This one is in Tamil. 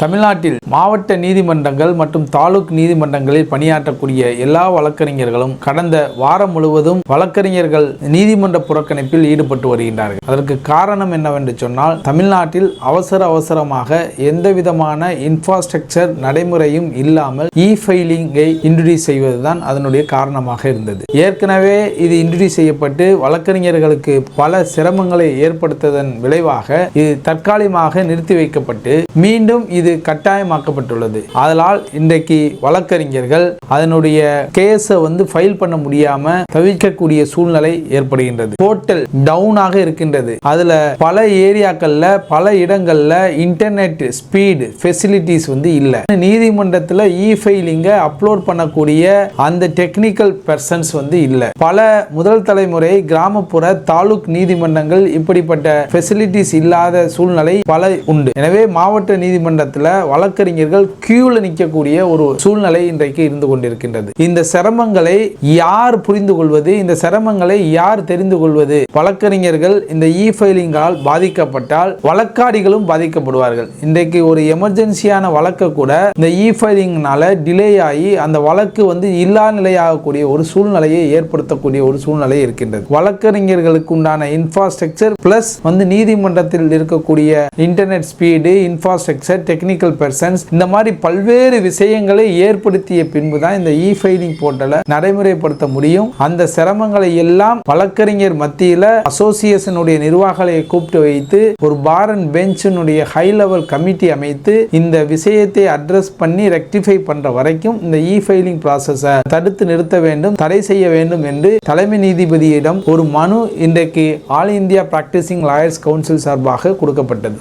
தமிழ்நாட்டில் மாவட்ட நீதிமன்றங்கள் மற்றும் தாலுக் நீதிமன்றங்களில் பணியாற்றக்கூடிய எல்லா வழக்கறிஞர்களும் கடந்த வாரம் முழுவதும் வழக்கறிஞர்கள் நீதிமன்ற புறக்கணிப்பில் ஈடுபட்டு வருகின்றார்கள். அதற்கு காரணம் என்னவென்று சொன்னால் தமிழ்நாட்டில் அவசர அவசரமாக எந்த விதமான இன்ஃப்ராஸ்ட்ரக்சர் நடைமுறையும் இல்லாமல் இ ஃபைலிங்கை இன்ட்ரடியூஸ் செய்வதுதான் அதனுடைய காரணமாக இருந்தது. ஏற்கனவே இது இன்ட்ரடியூஸ் செய்யப்பட்டு வழக்கறிஞர்களுக்கு பல சிரமங்களை ஏற்படுத்ததன் விளைவாக இது தற்காலிகமாக நிறுத்தி வைக்கப்பட்டு மீண்டும் இது கட்டாயமாக்கப்பட்டுள்ளது. அதனால் இன்றைக்கு வழக்கறிஞர்கள் அதனுடைய கேஸை வந்து ஃபைல் பண்ண முடியாம தவிர்க்கக்கூடிய சூழ்நிலை ஏற்படுகின்றது. டோட்டல் டவுனாக இருக்கின்றது. அதுல பல ஏரியாக்கள்ல பல இடங்கள்ல இன்டர்நெட் ஸ்பீடு ஃபெசிலிட்டிஸ் வந்து இல்லை. நீதிமன்றத்தில் இ ஃபைலிங்கை அப்லோட் பண்ணக்கூடிய அந்த டெக்னிக்கல் பர்சன்ஸ் வந்து இல்லை. பல முதல் தலைமுறை கிராமப்புற தாலுக் நீதிமன்றங்கள் இப்படிப்பட்ட ஃபெசிலிட்டிஸ் இல்லாத சூழ்நிலை பல உண்டு. எனவே மாவட்ட நீதிமன்றத்தில் வழக்கறிஞர்கள் கியூவில் நிற்கக்கூடிய ஒரு சூழ்நிலை இன்றைக்கு இருந்து கொண்டிருக்கின்றது. இந்த சிரமங்களை யார் புரிந்து கொள்வது இந்த சிரமங்களை யார் தெரிந்து கொள்வது வழக்கறிஞர்கள் இந்த இ ஃபைலிங்கால் பாதிக்கப்பட்டால் வழக்காடிகளும் பாதிக்கப்படுவார்கள். இன்றைக்கு ஒரு எமர்ஜென்சியான வழக்கை கூட இந்த இ ஃபைலிங்னால டிலே ஆகி அந்த வழக்கு வந்து இல்லா நிலையாகக்கூடிய ஒரு சூழ்நிலையை ஏற்படுத்தக்கூடிய ஒரு சூழ்நிலை இருக்கின்றது. வழக்கறிஞர்களுக்கு உண்டான இன்ஃப்ராஸ்ட்ரக்சர் பிளஸ் வந்து நீதிமன்றத்தில் இருக்கக்கூடிய internet speed infrastructure technical persons இந்த மாதிரி பல்வேறு விஷயங்களை ஏற்படுத்திய பின்பு தான் இந்த இ ஃபைலிங் போர்ட்டலை நடைமுறைப்படுத்த முடியும். அந்த சிரமங்களை எல்லாம் வழக்கறிஞர் மத்தியில் அசோசியேஷனுடைய நிர்வாகிகளை கூப்பிட்டு வைத்து ஒரு பார் அண்ட் பெஞ்சினுடைய ஹை லெவல் கமிட்டி அமைத்து இந்த விஷயத்தை அட்ரஸ் பண்ணி ரெக்டிஃபை பண்ற வரைக்கும் இந்த இ ஃபைலிங் ப்ராசஸை தடுத்து நிறுத்த வேண்டும் தடை செய்ய வேண்டும் என்று தலைமை நீதிபதியிடம் ஒரு மனு இன்றைக்கு all India practicing lawyers council சார்பாக கொடுக்கப்பட்டது.